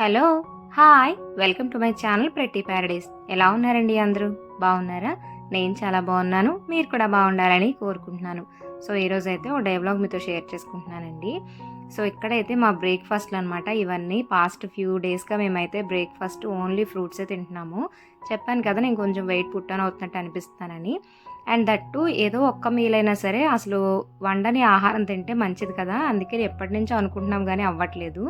Hello hi welcome to my channel pretty paradise. ఎలా ఉన్నారండి అందరూ? బాగున్నారా? నేను చాలా బాగున్నాను. మీరు కూడా బాగుండాలని కోరుకుంటున్నాను. సో ఈరోజు అయితే ఓ డైవ్లాగ్ మీతో షేర్ చేసుకుంటున్నానండి. సో ఇక్కడైతే మా బ్రేక్ఫాస్ట్లు అనమాట ఇవన్నీ పాస్ట్ ఫ్యూ డేస్గా మేమైతే బ్రేక్ఫాస్ట్ ఓన్లీ ఫ్రూట్సే తింటున్నాము. చెప్పాను కదా నేను కొంచెం వెయిట్ పుట్టాను అవుతున్నట్టు అనిపిస్తానని అండ్ దట్టు ఏదో ఒక్క మీల్ అయినా సరే అసలు వండని ఆహారం తింటే మంచిది కదా. అందుకే ఎప్పటి నుంచో అనుకుంటున్నాం కానీ అవ్వట్లేదు.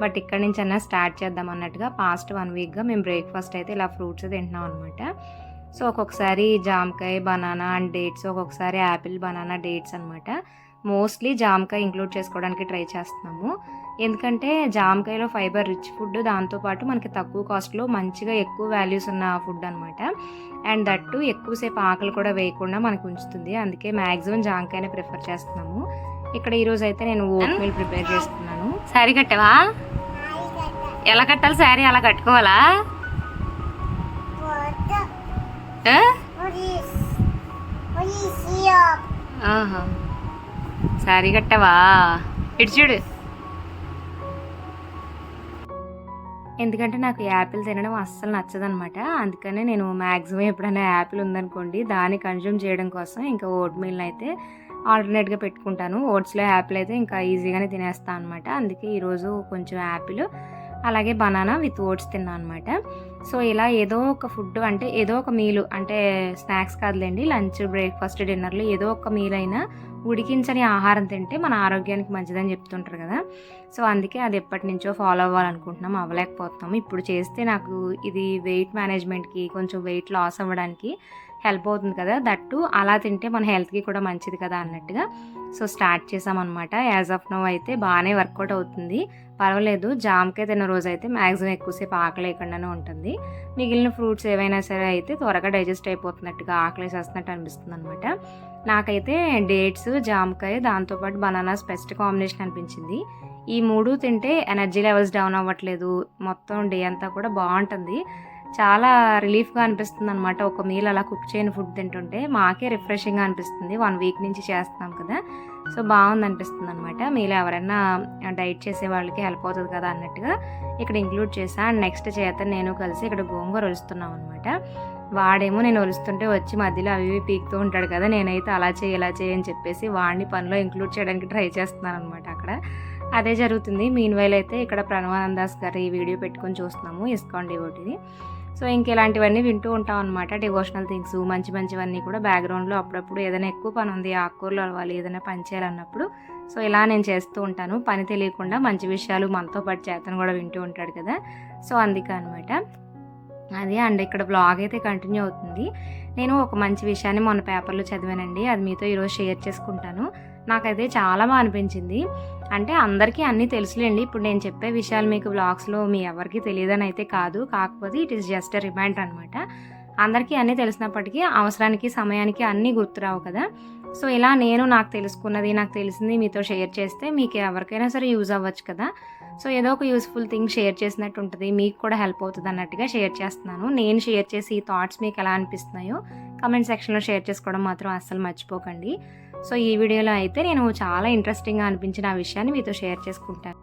బట్ ఇక్కడి నుంచి అన్నా స్టార్ట్ చేద్దాం అన్నట్టుగా పాస్ట్ వన్ వీక్గా మేము బ్రేక్ఫాస్ట్ అయితే ఇలా ఫ్రూట్స్ తింటున్నాం అనమాట సో ఒక్కొక్కసారి జామకాయ బనానా అండ్ డేట్స్ ఒక్కొక్కసారి యాపిల్ బనానా డేట్స్ అనమాట మోస్ట్లీ జామకాయ ఇంక్లూడ్ చేసుకోవడానికి ట్రై చేస్తున్నాము. ఎందుకంటే జామకాయలో ఫైబర్ రిచ్ ఫుడ్ దాంతోపాటు మనకి తక్కువ కాస్ట్లో మంచిగా ఎక్కువ వాల్యూస్ ఉన్న ఫుడ్ అనమాట అండ్ దట్టు ఎక్కువసేపు ఆకలి కూడా వేయకుండా మనకు ఉంచుతుంది. అందుకే మ్యాక్సిమం జామకాయనే ప్రిఫర్ చేస్తున్నాము. ఇక్కడ ఈరోజు అయితే నేను ఓట్ మీల్ ప్రిపేర్ చేస్తున్నాను సరిగట్టవా? ఎలా కట్టాలి శారీ? అలా కట్టుకోవాలా. శారీ కట్టావా? ఇటు చూడు. ఎందుకంటే నాకు యాపిల్ తినడం అస్సలు నచ్చదనమాట. అందుకనే నేను మ్యాక్సిమం ఎప్పుడైనా యాపిల్ ఉందనుకోండి దాన్ని కన్జ్యూమ్ చేయడం కోసం ఇంకా ఓట్ మీల్ని అయితే ఆల్టర్నేట్గా పెట్టుకుంటాను. ఓట్స్లో యాపిల్ అయితే ఇంకా ఈజీగానే తినేస్తాను అనమాట అందుకే ఈరోజు కొంచెం యాపిల్ అలాగే బనానా విత్ ఓట్స్ తిన్నాను అనమాట సో ఇలా ఏదో ఒక ఫుడ్ అంటే ఏదో ఒక మీలు అంటే స్నాక్స్ కాదులేండి లంచ్ బ్రేక్ఫాస్ట్ డిన్నర్లు ఏదో ఒక మీల్ అయినా ఉడికించని ఆహారం తింటే మన ఆరోగ్యానికి మంచిదని చెప్తుంటారు కదా. సో అందుకే అది ఎప్పటి నుంచో ఫాలో అవ్వాలనుకుంటున్నాం అవ్వలేకపోతున్నాం. ఇప్పుడు చేస్తే నాకు ఇది వెయిట్ మేనేజ్మెంట్కి కొంచెం వెయిట్ లాస్ అవ్వడానికి హెల్ప్ అవుతుంది కదా దట్టు అలా తింటే మన హెల్త్కి కూడా మంచిది కదా అన్నట్టుగా. సో స్టార్ట్ చేసామన్నమాట. యాజ్ ఆఫ్ నో అయితే బాగానే వర్కౌట్ అవుతుంది. పర్వాలేదు జామకాయ తిన్న రోజు అయితే మ్యాక్సిమం ఎక్కువసేపు ఆకలి లేకుండానే ఉంటుంది. మిగిలిన ఫ్రూట్స్ ఏవైనా సరే అయితే త్వరగా డైజెస్ట్ అయిపోతున్నట్టుగా ఆకలి వేసేస్తున్నట్టు అనిపిస్తుంది అనమాట నాకైతే డేట్స్ జామకాయ దాంతోపాటు బనానాస్ బెస్ట్ కాంబినేషన్ అనిపించింది. ఈ మూడు తింటే ఎనర్జీ లెవెల్స్ డౌన్ అవ్వట్లేదు. మొత్తం డే అంతా కూడా బాగుంటుంది. చాలా రిలీఫ్గా అనిపిస్తుంది అనమాట ఒక మీల్ అలా కుక్ చేయని ఫుడ్ తింటుంటే మాకే రిఫ్రెషింగ్గా అనిపిస్తుంది. వన్ వీక్ నుంచి చేస్తున్నాం కదా. సో బాగుంది అనిపిస్తుంది అనమాట మీలో ఎవరైనా డైట్ చేసే వాళ్ళకి హెల్ప్ అవుతుంది కదా అన్నట్టుగా ఇక్కడ ఇంక్లూడ్ చేసా అండ్ నెక్స్ట్ చేత నేను కలిసి ఇక్కడ గోంగూర ఒలుస్తున్నాం అనమాట వాడేమో నేను ఒలుస్తుంటే వచ్చి మధ్యలో అవి ఇవి పీకుతూ ఉంటాడు కదా. నేనైతే అలా చేయి ఇలా చేయి అని చెప్పేసి వాడిని పనిలో ఇంక్లూడ్ చేయడానికి ట్రై చేస్తున్నాను అనమాట అక్కడ. అదే జరుగుతుంది. మీన్ వైల్ అయితే ఇక్కడ ప్రణవానందాస్ గారి వీడియో పెట్టుకొని చూస్తున్నాము. ఇస్కాన్ డివోటిది. సో ఇంకెలాంటివన్నీ వింటూ ఉంటాం అనమాట డివోషనల్ థింగ్స్ మంచి మంచివన్నీ కూడా బ్యాక్గ్రౌండ్లో అప్పుడప్పుడు ఏదైనా ఎక్కువ పని ఉంది ఆకుకూరలు అవ్వాలి ఏదైనా పని చేయాలన్నప్పుడు. సో ఇలా నేను చేస్తూ ఉంటాను. పని తెలియకుండా మంచి విషయాలు మనతో పాటు చేతను కూడా వింటూ ఉంటాడు కదా. సో అందుకే అనమాట అది అండ్ ఇక్కడ బ్లాగ్ అయితే కంటిన్యూ అవుతుంది. నేను ఒక మంచి విషయాన్ని మొన్న పేపర్లో చదివానండి. అది మీతో ఈరోజు షేర్ చేసుకుంటాను. నాకైతే చాలా బాగా అనిపించింది. అంటే అందరికీ అన్నీ తెలుసులేండి. ఇప్పుడు నేను చెప్పే విషయాలు మీకు బ్లాగ్స్లో మీ ఎవరికి తెలియదని అయితే కాదు. కాకపోతే ఇట్ ఈస్ జస్ట్ రిమైండర్ అనమాట అందరికీ అన్నీ తెలిసినప్పటికీ అవసరానికి సమయానికి అన్నీ గుర్తురావు కదా. సో ఇలా నేను నాకు తెలుసుకున్నది నాకు తెలిసింది మీతో షేర్ చేస్తే మీకు ఎవరికైనా సరే యూజ్ అవ్వచ్చు కదా. సో ఏదో ఒక యూస్ఫుల్ థింగ్ షేర్ చేసినట్టు ఉంటుంది. మీకు కూడా హెల్ప్ అవుతుంది అన్నట్టుగా షేర్ చేస్తున్నాను. నేను షేర్ చేసి ఈ థాట్స్ మీకు ఎలా అనిపిస్తున్నాయో కమెంట్ సెక్షన్లో షేర్ చేసుకోవడం మాత్రం అస్సలు మర్చిపోకండి. సో ఈ వీడియోలో అయితే నేను చాలా ఇంట్రెస్టింగ్గా అనిపించిన ఆ విషయాన్ని మీతో షేర్ చేసుకుంటాను.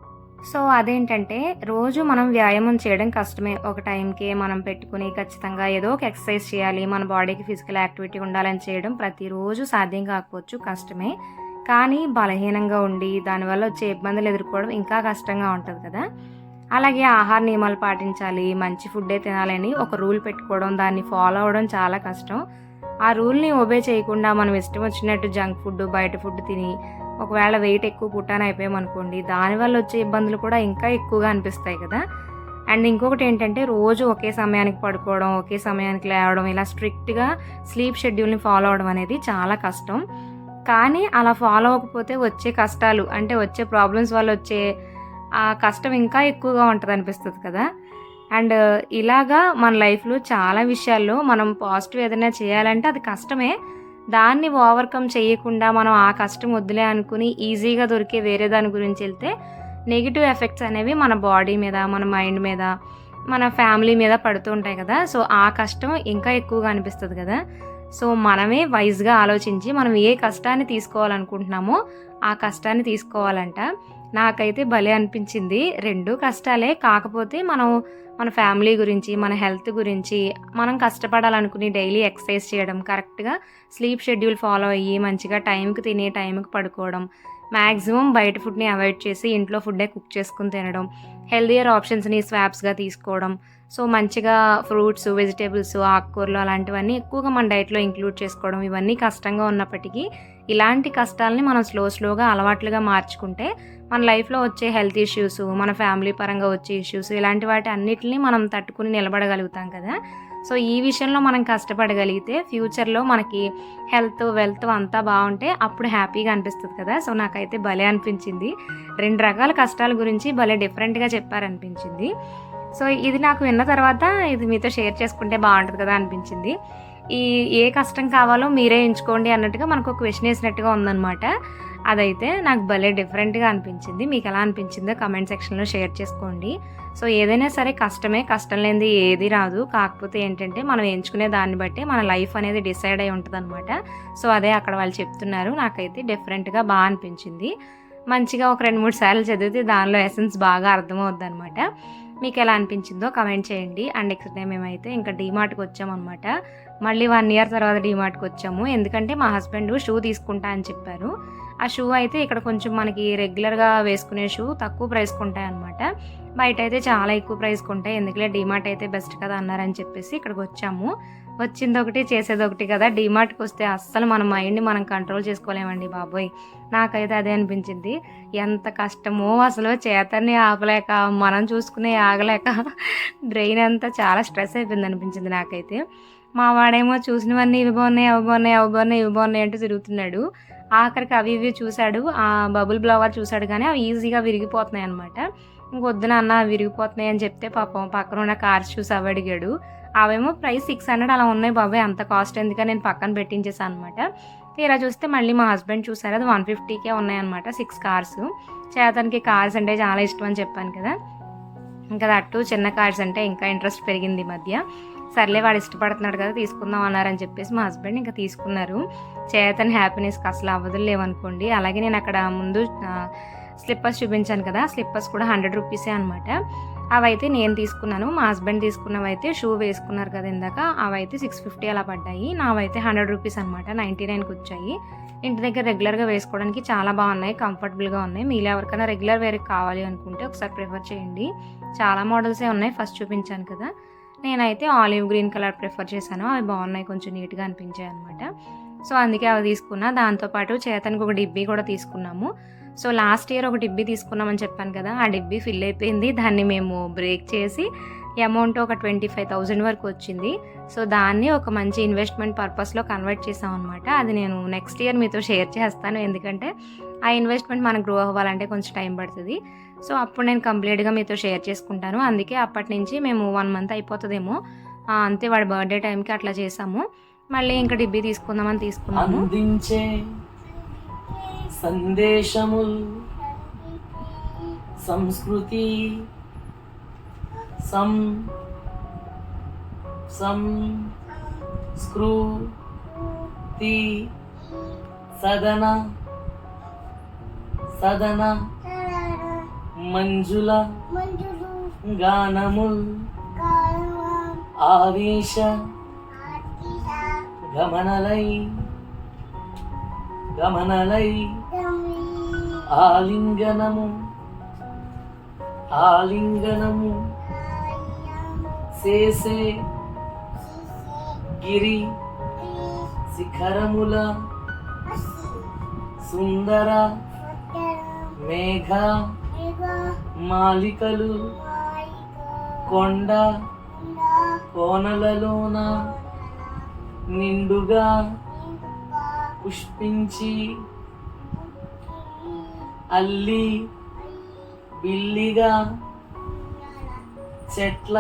సో అదేంటంటే రోజు మనం వ్యాయామం చేయడం కష్టమే. ఒక టైంకి మనం పెట్టుకుని ఖచ్చితంగా ఏదో ఒక ఎక్సర్సైజ్ చేయాలి. మన బాడీకి ఫిజికల్ యాక్టివిటీ ఉండాలని చేయడం ప్రతిరోజు సాధ్యం కాకపోవచ్చు కష్టమే. కానీ బలహీనంగా ఉండి దానివల్ల వచ్చే ఇబ్బందులు ఎదుర్కోవడం ఇంకా కష్టంగా ఉంటుంది కదా. అలాగే ఆహార నియమాలు పాటించాలి మంచి ఫుడ్డే తినాలని ఒక రూల్ పెట్టుకోవడం దాన్ని ఫాలో అవడం చాలా కష్టం. ఆ రూల్ని ఒబే చేయకుండా మనం ఇష్టం వచ్చినట్టు జంక్ ఫుడ్ బయట ఫుడ్ తిని ఒకవేళ వెయిట్ ఎక్కువ పుట్టాన అయిపోయామనుకోండి దానివల్ల వచ్చే ఇబ్బందులు కూడా ఇంకా ఎక్కువగా అనిపిస్తాయి కదా. అండ్ ఇంకొకటి ఏంటంటే రోజు ఒకే సమయానికి పడుకోవడం ఒకే సమయానికి లేవడం ఇలా స్ట్రిక్ట్గా స్లీప్ షెడ్యూల్ని ఫాలో అవడం అనేది చాలా కష్టం. కానీ అలా ఫాలో అవ్వకపోతే వచ్చే కష్టాలు అంటే వచ్చే ప్రాబ్లమ్స్ వల్ల వచ్చే ఆ కష్టం ఇంకా ఎక్కువగా ఉంటుంది అనిపిస్తుంది కదా. అండ్ ఇలాగా మన లైఫ్లో చాలా విషయాల్లో మనం పాజిటివ్ ఏదైనా చేయాలంటే అది కష్టమే. దాన్ని ఓవర్కమ్ చేయకుండా మనం ఆ కష్టం వద్దులే అనుకుని ఈజీగా దొరికే వేరే దాని గురించి వెళ్తే నెగిటివ్ ఎఫెక్ట్స్ అనేవి మన బాడీ మీద మన మైండ్ మీద మన ఫ్యామిలీ మీద పడుతూ ఉంటాయి కదా. సో ఆ కష్టం ఇంకా ఎక్కువగా అనిపిస్తుంది కదా. సో మనమే వైజ్గా ఆలోచించి మనం ఏ కష్టాన్ని తీసుకోవాలనుకుంటున్నామో ఆ కష్టాన్ని తీసుకోవాలంట. నాకైతే భలే అనిపించింది. రెండు కష్టాలే కాకపోతే మనం మన ఫ్యామిలీ గురించి మన హెల్త్ గురించి మనం కష్టపడాలనుకుని డైలీ ఎక్సర్సైజ్ చేయడం కరెక్ట్గా స్లీప్ షెడ్యూల్ ఫాలో అయ్యి మంచిగా టైంకి తినే టైంకి పడుకోవడం మ్యాక్సిమం బయట ఫుడ్ని అవాయిడ్ చేసి ఇంట్లో ఫుడ్డే కుక్ చేసుకుని తినడం హెల్దియర్ ఆప్షన్స్ని స్వాప్స్గా తీసుకోవడం సో మంచిగా ఫ్రూట్స్ వెజిటేబుల్స్ ఆకుకూరలు అలాంటివన్నీ ఎక్కువగా మన డైట్లో ఇంక్లూడ్ చేసుకోవడం ఇవన్నీ కష్టంగా ఉన్నప్పటికీ ఇలాంటి కష్టాలని మనం స్లో స్లోగా అలవాట్లుగా మార్చుకుంటే మన లైఫ్లో వచ్చే హెల్త్ ఇష్యూస్ మన ఫ్యామిలీ పరంగా వచ్చే ఇష్యూస్ ఇలాంటి వాటి అన్నిటిని మనం తట్టుకుని నిలబడగలుగుతాం కదా. సో ఈ విషయంలో మనం కష్టపడగలిగితే ఫ్యూచర్లో మనకి హెల్త్ వెల్త్ అంతా బాగుంటే అప్పుడు హ్యాపీగా అనిపిస్తుంది కదా. సో నాకైతే భలే అనిపించింది. రెండు రకాల కష్టాల గురించి భలే డిఫరెంట్గా చెప్పారనిపించింది. సో ఇది నాకు విన్న తర్వాత ఇది మీతో షేర్ చేసుకుంటే బాగుంటుంది కదా అనిపించింది. ఈ ఏ కష్టం కావాలో మీరే ఎంచుకోండి అన్నట్టుగా మనకు ఒక క్వశ్చన్ వేసినట్టుగా ఉందన్నమాట. అదైతే నాకు భలే డిఫరెంట్గా అనిపించింది. మీకు ఎలా అనిపించిందో కమెంట్ సెక్షన్లో షేర్ చేసుకోండి. సో ఏదైనా సరే కష్టమే కష్టం లేనిది ఏది రాదు. కాకపోతే ఏంటంటే మనం ఎంచుకునే దాన్ని బట్టి మన లైఫ్ అనేది డిసైడ్ అయి ఉంటుంది సో అదే అక్కడ వాళ్ళు చెప్తున్నారు. నాకైతే డిఫరెంట్గా బాగా అనిపించింది. మంచిగా ఒక రెండు మూడు సార్లు చదివితే దానిలో ఎసెన్స్ బాగా అర్థమవుద్ది అనమాట మీకు ఎలా అనిపించిందో కమెంట్ చేయండి. అండ్ నెక్స్ట్ టైం మేమైతే ఇంకా డీమార్ట్కి వచ్చామన్నమాట. మళ్ళీ వన్ ఇయర్ తర్వాత డీమార్ట్కి వచ్చాము. ఎందుకంటే మా హస్బెండ్ షూ తీసుకుంటా అని చెప్పారు. ఆ షూ అయితే ఇక్కడ కొంచెం మనకి రెగ్యులర్గా వేసుకునే షూ తక్కువ ప్రైస్ కొంటాయి అనమాట బయట అయితే చాలా ఎక్కువ ప్రైస్ కొంటాయి ఎందుకంటే డీమార్ట్ అయితే బెస్ట్ కదా అన్నారని చెప్పేసి ఇక్కడికి వచ్చాము. వచ్చింది ఒకటి చేసేది ఒకటి కదా డీమార్ట్కి వస్తే అస్సలు మన మైండ్ని మనం కంట్రోల్ చేసుకోలేమండి బాబోయ్. నాకైతే అదే అనిపించింది. ఎంత కష్టమో అసలు చేతని ఆపలేక మనం చూసుకునే ఆగలేక బ్రెయిన్ అంతా చాలా స్ట్రెస్ అయిపోయింది అనిపించింది నాకైతే. మా వాడేమో చూసినవన్నీ ఇవి బాగున్నాయి అవి బాగున్నాయి అవి బాగున్నాయి ఇవి బాగున్నాయి అంటూ తిరుగుతున్నాడు. ఆఖరికి అవి ఇవి చూశాడు. ఆ బబుల్ బ్లవర్ చూశాడు కానీ అవి ఈజీగా విరిగిపోతున్నాయి అనమాట ఇంకొద్దున అన్న విరిగిపోతున్నాయి అని చెప్తే పాపం పక్కన ఉన్న కార్స్ చూసి అవి అడిగాడు. అవేమో ప్రైస్ సిక్స్ హండ్రెడ్ అలా ఉన్నాయి బాబాయ్ అంత కాస్ట్ ఎందుకని నేను పక్కన పెట్టించేసాను అనమాట తీరా చూస్తే మళ్ళీ మా హస్బెండ్ చూసారు అది వన్ ఫిఫ్టీకే ఉన్నాయన్నమాట సిక్స్ కార్స్. చేతనికి కార్స్ అంటే చాలా ఇష్టం అని చెప్పాను కదా. ఇంకా అటు చిన్న కార్డ్స్ అంటే ఇంకా ఇంట్రెస్ట్ పెరిగింది ఈ మధ్య. సర్లే వాడు ఇష్టపడుతున్నాడు కదా తీసుకుందాం అన్నారని చెప్పేసి మా హస్బెండ్ ఇంకా తీసుకున్నారు. చేతన్ హ్యాపీనెస్కి అసలు అవ్వదు లేవనుకోండి. అలాగే నేను అక్కడ ముందు స్లిప్పర్స్ చూపించాను కదా స్లిప్పర్స్ కూడా హండ్రెడ్ రూపీసే అనమాట అవైతే నేను తీసుకున్నాను మా హస్బెండ్ తీసుకున్నవైతే షూ వేసుకున్నారు కదా ఇందాక అవైతే సిక్స్ ఫిఫ్టీ అలా పడ్డాయి. నావైతే హండ్రెడ్ రూపీస్ అనమాట నైంటీ నైన్కి వచ్చాయి. ఇంటి దగ్గర రెగ్యులర్గా వేసుకోవడానికి చాలా బాగున్నాయి కంఫర్టబుల్గా ఉన్నాయి. మీరు ఎవరికైనా రెగ్యులర్ వేర్కి కావాలి అనుకుంటే ఒకసారి ప్రిఫర్ చేయండి. చాలా మోడల్సే ఉన్నాయి ఫస్ట్ చూపించాను కదా. నేనైతే ఆలివ్ గ్రీన్ కలర్ ప్రిఫర్ చేశాను అవి బాగున్నాయి కొంచెం నీట్గా అనిపించాయి అనమాట సో అందుకే అవి తీసుకున్నా. దాంతోపాటు చేతనికి ఒక డిబ్బీ కూడా తీసుకున్నాము. సో లాస్ట్ ఇయర్ ఒక డిబ్బీ తీసుకున్నామని చెప్పాను కదా ఆ డిబ్బీ ఫిల్ అయిపోయింది. దాన్ని మేము బ్రేక్ చేసి అమౌంట్ ఒక ట్వంటీ ఫైవ్ థౌజండ్ వరకు వచ్చింది. సో దాన్ని ఒక మంచి ఇన్వెస్ట్మెంట్ పర్పస్లో కన్వర్ట్ చేసాం అనమాట అది నేను నెక్స్ట్ ఇయర్ మీతో షేర్ చేస్తాను. ఎందుకంటే ఆ ఇన్వెస్ట్మెంట్ మనకు గ్రో అవ్వాలంటే కొంచెం టైం పడుతుంది. సో అప్పుడు నేను కంప్లీట్గా మీతో షేర్ చేసుకుంటాను. అందుకే అప్పటి నుంచి మేము వన్ మంత్ అయిపోతుందేమో. అంతే వాడి బర్త్డే టైంకి అట్లా చేసాము. మళ్ళీ ఇంకా డిబ్బీ తీసుకుందామని తీసుకున్నాము. సందేశముల్. సంస్కృతి. సం. సం. స్కృతి. సదన. సదన. మంజుల. గానముల్. ఆవేశ గమనలై. గమనలై. ఆలింగనము ఆలింగనము. చేసే గిరి శిఖరముల సుందర మేఘ మాలికలు కొండ కోనలలోన నిండుగా పుష్పించి అల్లి బిల్లిగా చెట్ల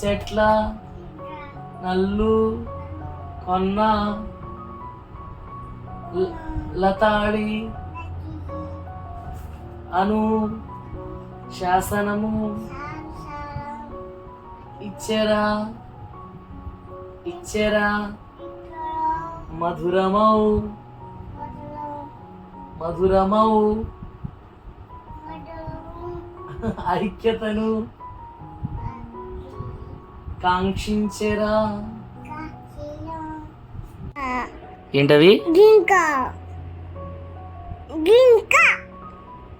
చెట్ల నల్లు కొన్న ల- లతాడి అను శాసనము ఇచ్చరా ఇచ్చెరా మధురమౌ మధురమౌ. ఐక్యతను కాంక్షించెరా. ఏంటవి?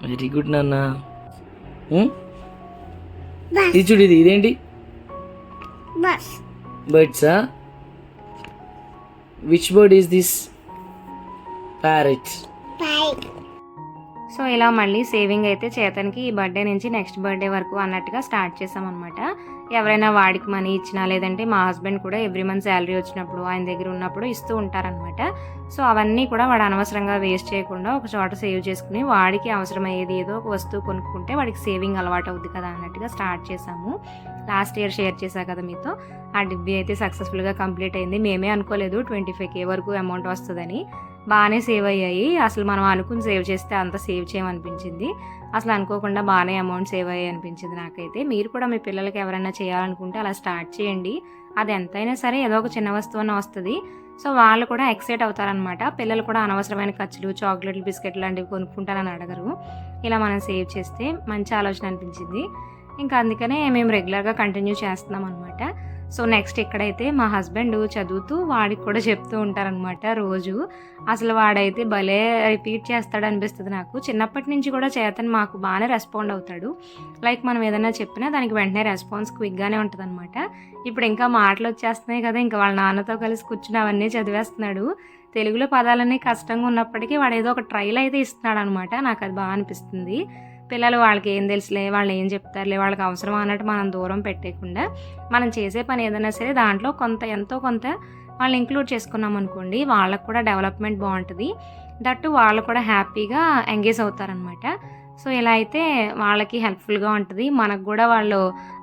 వెరీ గుడ్ నాన్న. ఇది చూడు ఇది ఇదేంటి? బర్డ్సా which bird is this parrot pi so ఇలా మళ్ళీ సేవింగ్ అయితే చేతనికి ఈ బర్త్డే నుంచి నెక్స్ట్ బర్త్డే వరకు అన్నట్టుగా స్టార్ట్ చేసామన్నమాట. ఎవరైనా వాడికి మనీ ఇచ్చినా లేదంటే మా హస్బెండ్ కూడా ఎవ్రీ మంత్ శాలరీ వచ్చినప్పుడు ఆయన దగ్గర ఉన్నప్పుడు ఇస్తూ ఉంటారనమాట సో అవన్నీ కూడా వాడు అనవసరంగా వేస్ట్ చేయకుండా ఒక చోట సేవ్ చేసుకుని వాడికి అవసరమయ్యేది ఏదో ఒక వస్తువు కొనుక్కుంటే వాడికి సేవింగ్ అలవాటు అవుద్ది కదా అన్నట్టుగా స్టార్ట్ చేసాము లాస్ట్ ఇయర్ షేర్ చేశా కదా మీతో. ఆ డిబ్బీ అయితే సక్సెస్ఫుల్గా కంప్లీట్ అయింది. మేమే అనుకోలేదు ట్వంటీ ఫైవ్ కే వరకు అమౌంట్ వస్తుందని. బాగానే సేవ్ అయ్యాయి. అసలు మనం అనుకుని సేవ్ చేస్తే అంత సేవ్ చేయమనిపించింది. అసలు అనుకోకుండా బాగానే అమౌంట్ సేవ్ అయ్యాయి అనిపించింది నాకైతే. మీరు కూడా మీ పిల్లలకి ఎవరైనా చేయాలనుకుంటే అలా స్టార్ట్ చేయండి. అది ఎంతైనా సరే ఏదో ఒక చిన్న వస్తువున వస్తుంది. సో వాళ్ళు కూడా ఎక్సైట్ అవుతారనమాట పిల్లలు కూడా అనవసరమైన ఖర్చులు చాక్లెట్లు బిస్కెట్లు లాంటివి కొనుక్కుంటానని అడగరు. ఇలా మనం సేవ్ చేస్తే మంచి ఆలోచన అనిపించింది. ఇంకా అందుకనే మేము రెగ్యులర్గా కంటిన్యూ చేస్తున్నాం అనమాట సో నెక్స్ట్ ఇక్కడైతే మా హస్బెండ్ చదువుతూ వాడికి కూడా చెప్తూ ఉంటారనమాట రోజు. అసలు వాడైతే భలే రిపీట్ చేస్తాడు అనిపిస్తుంది నాకు. చిన్నప్పటి నుంచి కూడా చేతన్ మాకు బాగానే రెస్పాండ్ అవుతాడు. లైక్ మనం ఏదైనా చెప్పినా దానికి వెంటనే రెస్పాన్స్ క్విక్గానే ఉంటుంది అనమాట ఇప్పుడు ఇంకా మాటలు వచ్చేస్తున్నాయి కదా ఇంకా వాళ్ళ నాన్నతో కలిసి కూర్చుని అవన్నీ చదివేస్తున్నాడు. తెలుగులో పదాలన్నీ కష్టంగా ఉన్నప్పటికీ వాడు ఏదో ఒక ట్రైల్ అయితే ఇస్తున్నాడు అనమాట నాకు అది బాగా అనిపిస్తుంది. పిల్లలు వాళ్ళకి ఏం తెలుసులే వాళ్ళు ఏం చెప్తారులే వాళ్ళకి అవసరం అన్నట్టు మనం దూరం పెట్టేయకుండా మనం చేసే పని ఏదైనా సరే దాంట్లో కొంత ఎంతో కొంత వాళ్ళు ఇంక్లూడ్ చేసుకున్నాం అనుకోండి వాళ్ళకు కూడా డెవలప్మెంట్ బాగుంటుంది. దట్టు వాళ్ళు కూడా హ్యాపీగా ఎంగేజ్ అవుతారనమాట. సో ఇలా అయితే వాళ్ళకి హెల్ప్ఫుల్గా ఉంటుంది. మనకు కూడా వాళ్ళు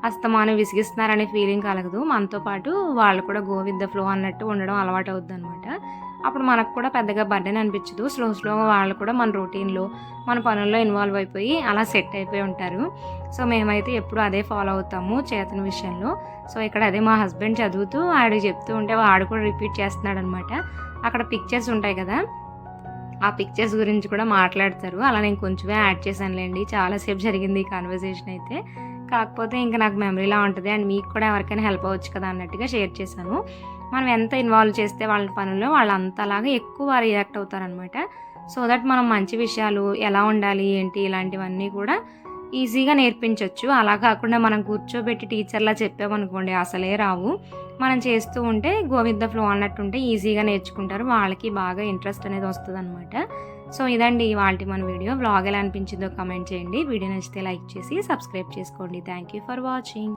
అస్తమానం విసిగిస్తున్నారనే ఫీలింగ్ కలగదు. మనతో పాటు వాళ్ళు కూడా గో విత్ ద ఫ్లో అన్నట్టు ఉండడం అలవాటు అవుద్ది అనమాట అప్పుడు మనకు కూడా పెద్దగా బర్డెన్ అనిపించదు. స్లో స్లోగా వాళ్ళు కూడా మన రొటీన్లో మన పనుల్లో ఇన్వాల్వ్ అయిపోయి అలా సెట్ అయిపోయి ఉంటారు. సో మేమైతే ఎప్పుడు అదే ఫాలో అవుతాము చేతన విషయంలో. సో ఇక్కడ అదే మా హస్బెండ్ చదువుతూ ఆడు చెప్తూ ఉంటే వాడు కూడా రిపీట్ చేస్తున్నాడు అనమాట అక్కడ పిక్చర్స్ ఉంటాయి కదా ఆ పిక్చర్స్ గురించి కూడా మాట్లాడతారు. అలా నేను కొంచెమే యాడ్ చేశానులేండి. చాలాసేపు జరిగింది ఈ కాన్వర్సేషన్ అయితే. కాకపోతే ఇంకా నాకు మెమరీలా ఉంటుంది. అండ్ మీకు కూడా ఎవరికైనా హెల్ప్ అవ్వచ్చు కదా అన్నట్టుగా షేర్ చేశాను. మనం ఎంత ఇన్వాల్వ్ చేస్తే వాళ్ళ పనుల్లో వాళ్ళు అంతలాగా ఎక్కువ రియాక్ట్ అవుతారనమాట సో దట్ మనం మంచి విషయాలు ఎలా ఉండాలి ఏంటి ఇలాంటివన్నీ కూడా ఈజీగా నేర్పించవచ్చు అలా కాకుండా మనం కూర్చోబెట్టి టీచర్లా చెప్పామనుకోండి అసలే రావు. మనం చేస్తూ ఉంటే గోవింద ఫ్లో అన్నట్టుంటే ఈజీగా నేర్చుకుంటారు. వాళ్ళకి బాగా ఇంట్రెస్ట్ అనేది వస్తుంది అనమాట సో ఇదండి వాళ్ళకి మన వీడియో. బ్లాగ్ ఎలా అనిపించిందో కమెంట్ చేయండి. వీడియో నచ్చితే లైక్ చేసి సబ్స్క్రైబ్ చేసుకోండి. Thank you for watching